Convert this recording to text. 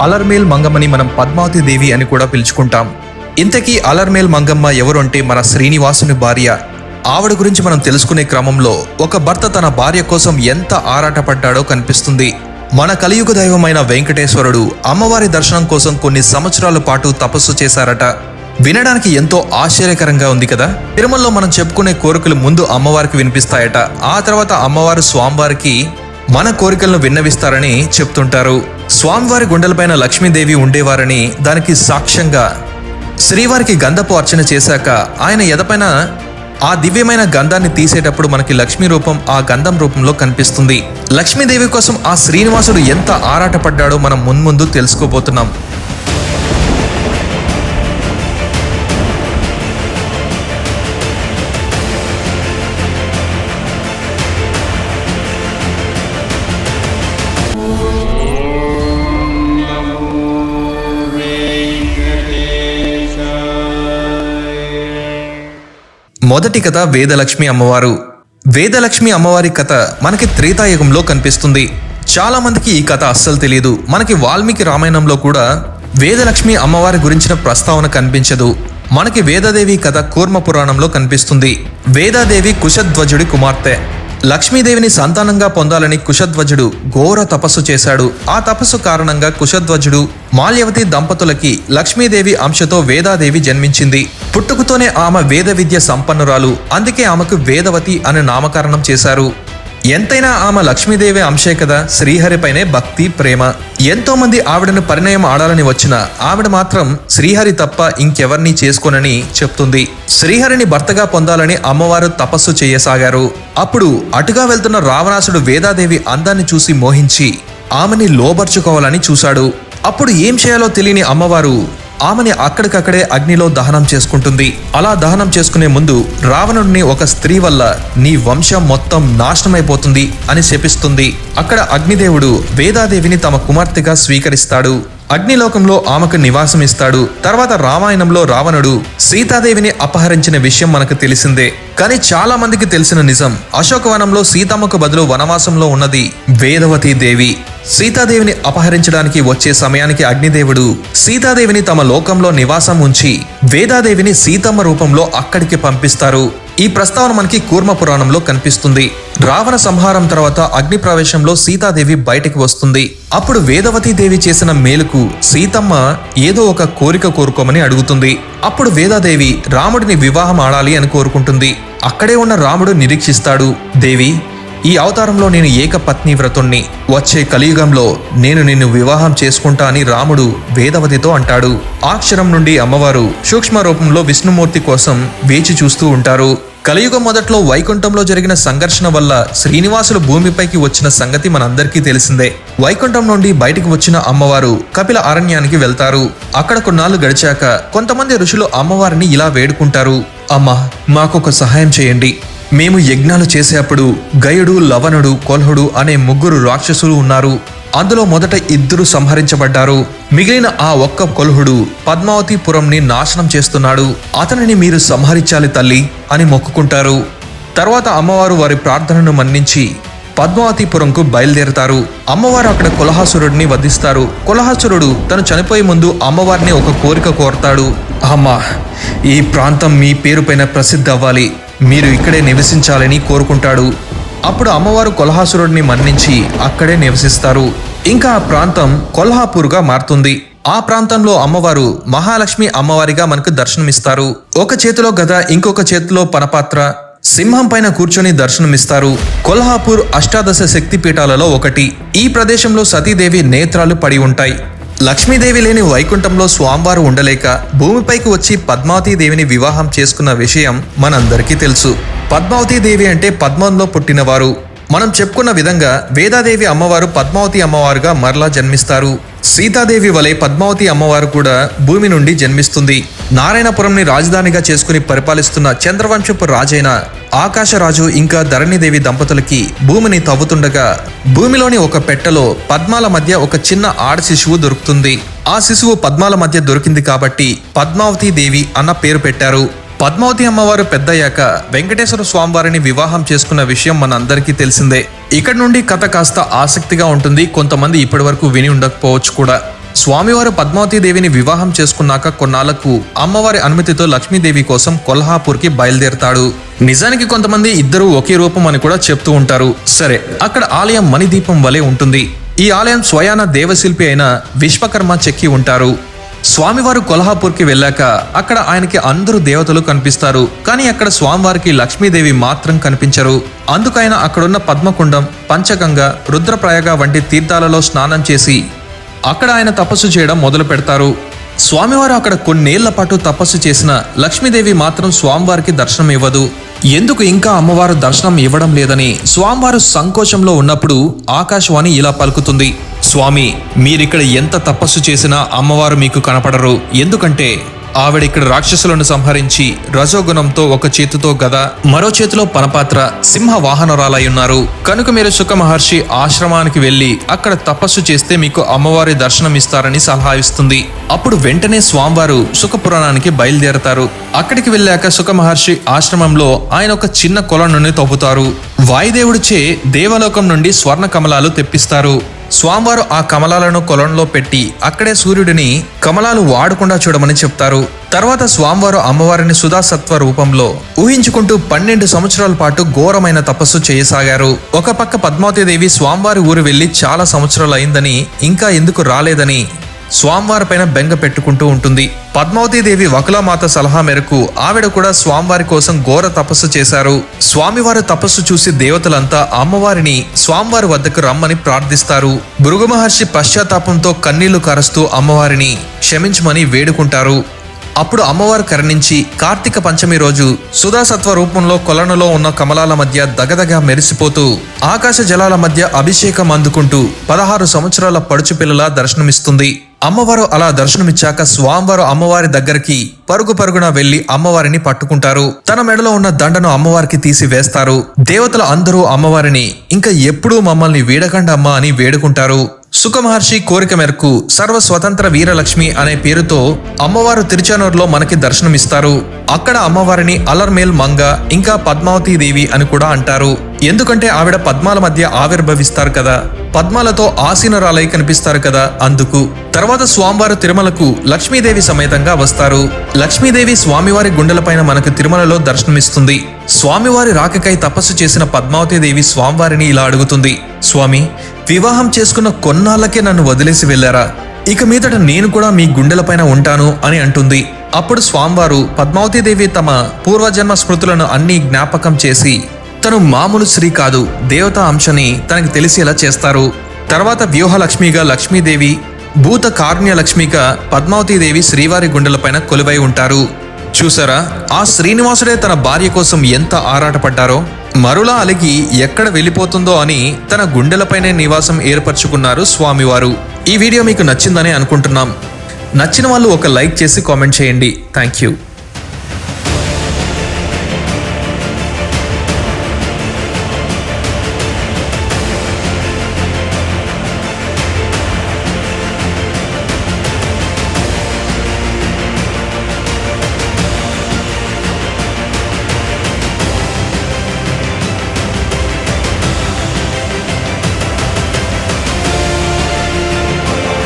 అలర్మేల్ మంగమ్మని మనం పద్మావతి దేవి అని కూడా పిలుచుకుంటాం. ఇంతకీ అలర్మేల్ మంగమ్మ ఎవరు అంటే మన శ్రీనివాసుని భార్య? ఆవిడ గురించి మనం తెలుసుకునే క్రమంలో ఒక భర్త తన భార్య కోసం ఎంత ఆరాటపడ్డాడో కనిపిస్తుంది. మన కలియుగ దైవమైన వెంకటేశ్వరుడు అమ్మవారి దర్శనం కోసం కొన్ని సంవత్సరాల పాటు తపస్సు చేశారట. వినడానికి ఎంతో ఆశ్చర్యకరంగా ఉంది కదా? తిరుమలలో మనం చెప్పుకునే కోరికలు ముందు అమ్మవారికి వినిపిస్తాయట. ఆ తర్వాత అమ్మవారు స్వామివారికి మన కోరికలను విన్నవిస్తారని చెప్తుంటారు. స్వామివారి గుండెలపైన లక్ష్మీదేవి ఉండేవారని దానికి సాక్ష్యంగా శ్రీవారికి గంధపు అర్చన చేశాక ఆయన ఎదపైన ఆ దివ్యమైన గంధాన్ని తీసేటప్పుడు మనకి లక్ష్మీ రూపం ఆ గంధం రూపంలో కనిపిస్తుంది. లక్ష్మీదేవి కోసం ఆ శ్రీనివాసుడు ఎంత ఆరాటపడ్డాడో మనం మున్ముందు తెలుసుకోబోతున్నాం. మొదటి కథ వేదలక్ష్మి అమ్మవారు. వేదలక్ష్మి అమ్మవారి కథ మనకి త్రేతాయుగంలో కనిపిస్తుంది. చాలా మందికి ఈ కథ అస్సలు తెలియదు. మనకి వాల్మీకి రామాయణంలో కూడా వేదలక్ష్మి అమ్మవారి గురించిన ప్రస్తావన కనిపించదు. మనకి వేదదేవి కథ కూర్మ పురాణంలో కనిపిస్తుంది. వేదాదేవి కుశధ్వజుడి కుమార్తె. లక్ష్మీదేవిని సంతానంగా పొందాలని కుశధ్వజుడు ఘోర తపస్సు చేశాడు. ఆ తపస్సు కారణంగా కుశధ్వజుడు మాల్యవతి దంపతులకి లక్ష్మీదేవి అంశతో వేదాదేవి జన్మించింది. పుట్టుకతోనే ఆమె వేద విద్య సంపన్నురాలు. అందుకే ఆమెకు వేదవతి అని నామకరణం చేశారు. ఎంతైనా ఆమె లక్ష్మీదేవి అంశే కదా? శ్రీహరిపైనే భక్తి ప్రేమ. ఎంతో మంది ఆవిడను పరిణయం ఆడాలని వచ్చిన ఆవిడ మాత్రం శ్రీహరి తప్ప ఇంకెవర్ని చేసుకోనని చెప్తుంది. శ్రీహరిని భర్తగా పొందాలని అమ్మవారు తపస్సు చేయసాగారు. అప్పుడు అటుగా వెళ్తున్న రావణాసుడు వేదాదేవి అందాన్ని చూసి మోహించి ఆమెని లోబర్చుకోవాలని చూశాడు. అప్పుడు ఏం చేయాలో తెలియని అమ్మవారు ఆమెని అక్కడికక్కడే అగ్నిలో దహనం చేసుకుంటుంది. అలా దహనం చేసుకునే ముందు రావణుడిని ఒక స్త్రీ వల్ల నీ వంశం మొత్తం నాశనమైపోతుంది అని శపిస్తుంది. అక్కడ అగ్నిదేవుడు వేదాదేవిని తమ కుమార్తెగా స్వీకరిస్తాడు. అగ్నిలోకంలో ఆమెకు నివాసం ఇస్తాడు. తర్వాత రామాయణంలో రావణుడు సీతాదేవిని అపహరించిన విషయం మనకు తెలిసిందే. కానీ చాలా మందికి తెలిసిన నిజం అశోకవనంలో సీతమ్మకు బదులు వనవాసంలో ఉన్నది వేదవతి దేవి. సీతాదేవిని అపహరించడానికి వచ్చే సమయానికి అగ్నిదేవుడు సీతాదేవిని తమ లోకంలో నివాసం ఉంచి వేదాదేవిని సీతమ్మ రూపంలో అక్కడికి పంపిస్తారు. ఈ ప్రస్తావన మనకి కూర్మ పురాణంలో కనిపిస్తుంది. రావణ సంహారం తర్వాత అగ్ని ప్రవేశంలో సీతాదేవి బయటికి వస్తుంది. అప్పుడు వేదవతి దేవి చేసిన మేలుకు సీతమ్మ ఏదో ఒక కోరిక కోరుకోమని అడుగుతుంది. అప్పుడు వేదాదేవి రాముడిని వివాహం ఆడాలి అని కోరుకుంటుంది. అక్కడే ఉన్న రాముడు నిరీక్షిస్తాడు. దేవి ఈ అవతారంలో నేను ఏకపత్ని వ్రతుణ్ణి. వచ్చే కలియుగంలో నేను నిన్ను వివాహం చేసుకుంటా అని రాముడు వేదవతితో అంటాడు. ఆ క్షణం నుండి అమ్మవారు సూక్ష్మ రూపంలో విష్ణుమూర్తి కోసం వేచి చూస్తూ ఉంటారు. కలియుగం మొదట్లో వైకుంఠంలో జరిగిన సంఘర్షణ వల్ల శ్రీనివాసులు భూమిపైకి వచ్చిన సంగతి మనందరికీ తెలిసిందే. వైకుంఠం నుండి బయటికి వచ్చిన అమ్మవారు కపిల అరణ్యానికి వెళ్తారు. అక్కడ కొన్నాళ్ళు గడిచాక కొంతమంది ఋషులు అమ్మవారిని ఇలా వేడుకుంటారు. అమ్మా మాకొక సహాయం చేయండి. మేము యజ్ఞాలు చేసేటప్పుడు గయుడు లవణుడు కొల్హుడు అనే ముగ్గురు రాక్షసులు ఉన్నారు. అందులో మొదట ఇద్దరు సంహరించబడ్డారు. మిగిలిన ఆ ఒక్క కొలుహుడు పద్మావతిపురంని నాశనం చేస్తున్నాడు. అతనిని మీరు సంహరించాలి తల్లి అని మొక్కుకుంటారు. తర్వాత అమ్మవారు వారి ప్రార్థనను మన్నించి పద్మావతిపురంకు బయలుదేరతారు. అమ్మవారు అక్కడ కులహాసురుడిని వధిస్తారు. కులహాసురుడు తను చనిపోయే ముందు అమ్మవారిని ఒక కోరిక కోరతాడు. అమ్మా ఈ ప్రాంతం మీ పేరుపైన ప్రసిద్ధి అవ్వాలి. మీరు ఇక్కడే నివసించాలని కోరుకుంటాడు. అప్పుడు అమ్మవారు కొల్హాసురుడిని మన్నించి అక్కడే నివసిస్తారు. ఇంకా ఆ ప్రాంతం కొల్హాపూర్గా మారుతుంది. ఆ ప్రాంతంలో అమ్మవారు మహాలక్ష్మి అమ్మవారిగా మనకు దర్శనమిస్తారు. ఒక చేతిలో గద ఇంకొక చేతిలో పనపాత్ర సింహం పైన కూర్చొని దర్శనమిస్తారు. కొల్హాపూర్ అష్టాదశ శక్తి పీఠాలలో ఒకటి. ఈ ప్రదేశంలో సతీదేవి నేత్రాలు పడి ఉంటాయి. లక్ష్మీదేవి లేని వైకుంఠంలో స్వామివారు ఉండలేక భూమిపైకి వచ్చి పద్మావతి దేవిని వివాహం చేసుకున్న విషయం మనందరికీ తెలుసు. పద్మావతి దేవి అంటే పద్మంలో పుట్టినవారు. మనం చెప్పుకున్న విధంగా వేదాదేవి అమ్మవారు పద్మావతి అమ్మవారుగా మరలా జన్మిస్తారు. సీతాదేవి వలె పద్మావతి అమ్మవారు కూడా భూమి నుండి జన్మిస్తుంది. నారాయణపురంని రాజధానిగా చేసుకుని పరిపాలిస్తున్న చంద్రవంశపు రాజైన ఆకాశరాజు ఇంకా ధరణిదేవి దంపతులకి భూమిని తవ్వుతుండగా భూమిలోని ఒక పెట్టెలో పద్మాల మధ్య ఒక చిన్న ఆడ శిశువు దొరుకుతుంది. ఆ శిశువు పద్మాల మధ్య దొరికింది కాబట్టి పద్మావతి దేవి అన్న పేరు పెట్టారు. పద్మావతి అమ్మవారు పెద్దయ్యాక వెంకటేశ్వర స్వామివారిని వివాహం చేసుకున్న విషయం మన అందరికీ తెలిసిందే. ఇక్కడ నుండి కథ కాస్త ఆసక్తిగా ఉంటుంది. కొంతమంది ఇప్పటి వరకు విని ఉండకపోవచ్చు కూడా. స్వామివారు పద్మావతీదేవిని వివాహం చేసుకున్నాక కొన్నాళ్ళకు అమ్మవారి అనుమతితో లక్ష్మీదేవి కోసం కొల్హాపూర్కి బయలుదేరతాడు. నిజానికి కొంతమంది ఇద్దరు ఒకే రూపం అని కూడా చెప్తూ ఉంటారు. సరే అక్కడ ఆలయం మణిదీపం వలె ఉంటుంది. ఈ ఆలయం స్వయాన దేవశిల్పి అయిన విశ్వకర్మ చెక్కి ఉంటారు. స్వామివారు కొల్హాపూర్కి వెళ్ళాక అక్కడ ఆయనకి అందరూ దేవతలు కనిపిస్తారు. కానీ అక్కడ స్వామివారికి లక్ష్మీదేవి మాత్రం కనిపించరు. అందుకైన అక్కడున్న పద్మకుండం పంచగంగ రుద్రప్రయాగ వంటి తీర్థాలలో స్నానం చేసి అక్కడ ఆయన తపస్సు చేయడం మొదలు పెడతారు. స్వామివారు అక్కడ కొన్నేళ్ళ పాటు తపస్సు చేసిన లక్ష్మీదేవి మాత్రం స్వామివారికి దర్శనం ఇవ్వదు. ఎందుకు ఇంకా అమ్మవారు దర్శనం ఇవ్వడం లేదని స్వామివారు సంకోచంలో ఉన్నప్పుడు ఆకాశవాణి ఇలా పలుకుతుంది. స్వామి మీరిక్కడ ఎంత తపస్సు చేసినా అమ్మవారు మీకు కనపడరు. ఎందుకంటే ఆవిడ ఇక్కడ రాక్షసులను సంహరించి రజోగుణంతో ఒక చేతితో గద మరో చేతిలో పనపాత్ర సింహ వాహనరాలై ఉన్నారు. కనుక మీరు సుఖ మహర్షి ఆశ్రమానికి వెళ్ళి అక్కడ తపస్సు చేస్తే మీకు అమ్మవారి దర్శనం ఇస్తారని సలహా ఇస్తుంది. అప్పుడు వెంటనే స్వామివారు సుఖపురాణానికి బయలుదేరతారు. అక్కడికి వెళ్ళాక సుఖ మహర్షి ఆశ్రమంలో ఆయన ఒక చిన్న కొలను తవ్వుతారు. వాయుదేవుడిచే దేవలోకం నుండి స్వర్ణ కమలాలు తెప్పిస్తారు. స్వామివారు ఆ కమలాలను కొలంలో పెట్టి అక్కడే సూర్యుడిని కమలాలు వాడకుండా చూడమని చెప్తారు. తర్వాత స్వామివారు అమ్మవారిని సుధాసత్వ రూపంలో ఊహించుకుంటూ పన్నెండు సంవత్సరాల పాటు ఘోరమైన తపస్సు చేయసాగారు. ఒక పక్క పద్మావతీదేవి స్వామివారి ఊరు వెళ్ళి చాలా సంవత్సరాలు అయిందని ఇంకా ఎందుకు రాలేదని స్వామివారి పైన బెంగ పెట్టుకుంటూ ఉంటుంది. పద్మావతీదేవి వకులామాత సలహా మేరకు ఆవిడ కూడా స్వామివారి కోసం ఘోర తపస్సు చేశారు. స్వామివారి తపస్సు చూసి దేవతలంతా అమ్మవారిని స్వామివారి వద్దకు రమ్మని ప్రార్థిస్తారు. భృగు మహర్షి పశ్చాత్తాపంతో కన్నీళ్ళు కరుస్తూ అమ్మవారిని క్షమించమని వేడుకుంటారు. అప్పుడు అమ్మవారు కరణించి కార్తీక పంచమి రోజు సుధాసత్వ రూపంలో కొలనులో ఉన్న కమలాల మధ్య దగదగ మెరిసిపోతూ ఆకాశ జలాల మధ్య అభిషేకం అందుకుంటూ పదహారు సంవత్సరాల పడుచు పిల్లల దర్శనమిస్తుంది. అమ్మవారు అలా దర్శనమిచ్చాక స్వామివారు అమ్మవారి దగ్గరికి పరుగు పరుగున వెళ్ళి అమ్మవారిని పట్టుకుంటారు. తన మెడలో ఉన్న దండను అమ్మవారికి తీసి వేస్తారు. దేవతలు అందరూ అమ్మవారిని ఇంకా ఎప్పుడూ మమ్మల్ని వీడకండమ్మా అని వేడుకుంటారు. సుఖమహర్షి కోరిక మేరకు సర్వ స్వతంత్ర వీరలక్ష్మి అనే పేరుతో అమ్మవారు తిరుచానూరులో మనకి దర్శనమిస్తారు. అక్కడ అమ్మవారిని అలర్మేల్ మంగ ఇంకా పద్మావతి దేవి అని కూడా అంటారు. ఎందుకంటే ఆవిడ పద్మాల మధ్య ఆవిర్భవిస్తారు కదా. పద్మాలతో ఆసీనరాలై కనిపిస్తారు కదా అందుకు. తర్వాత స్వామివారు తిరుమలకు లక్ష్మీదేవి సమేతంగా వస్తారు. లక్ష్మీదేవి స్వామివారి గుండెలపైన మనకు తిరుమలలో దర్శనమిస్తుంది. స్వామివారి రాకకై తపస్సు చేసిన పద్మావతి దేవి స్వామివారిని ఇలా అడుగుతుంది. స్వామి వివాహం చేసుకున్న కొన్నాళ్ళకే నన్ను వదిలేసి వెళ్ళారా? ఇక మీదట నేను కూడా మీ గుండెలపైన ఉంటాను అని అంటుంది. అప్పుడు స్వామివారు పద్మావతీదేవి తమ పూర్వజన్మ స్మృతులను అన్నీ జ్ఞాపకం చేసి తను మామూలు స్త్రీ కాదు దేవతా అంశని తనకి తెలిసేలా చేస్తారు. తర్వాత వ్యూహలక్ష్మిగా లక్ష్మీదేవి భూత కారుణ్యలక్ష్మిగా పద్మావతీదేవి శ్రీవారి గుండెలపైన కొలువై ఉంటారు. చూసారా? ఆ శ్రీనివాసుడే తన భార్య కోసం ఎంత ఆరాటపడ్డారో? మరులా అలిగి ఎక్కడ వెళ్ళిపోతుందో అని తన గుండెలపైనే నివాసం ఏర్పరచుకున్నారు స్వామివారు. ఈ వీడియో మీకు నచ్చిందని అనుకుంటున్నాం. నచ్చిన వాళ్ళు ఒక లైక్ చేసి కామెంట్ చేయండి. Thank you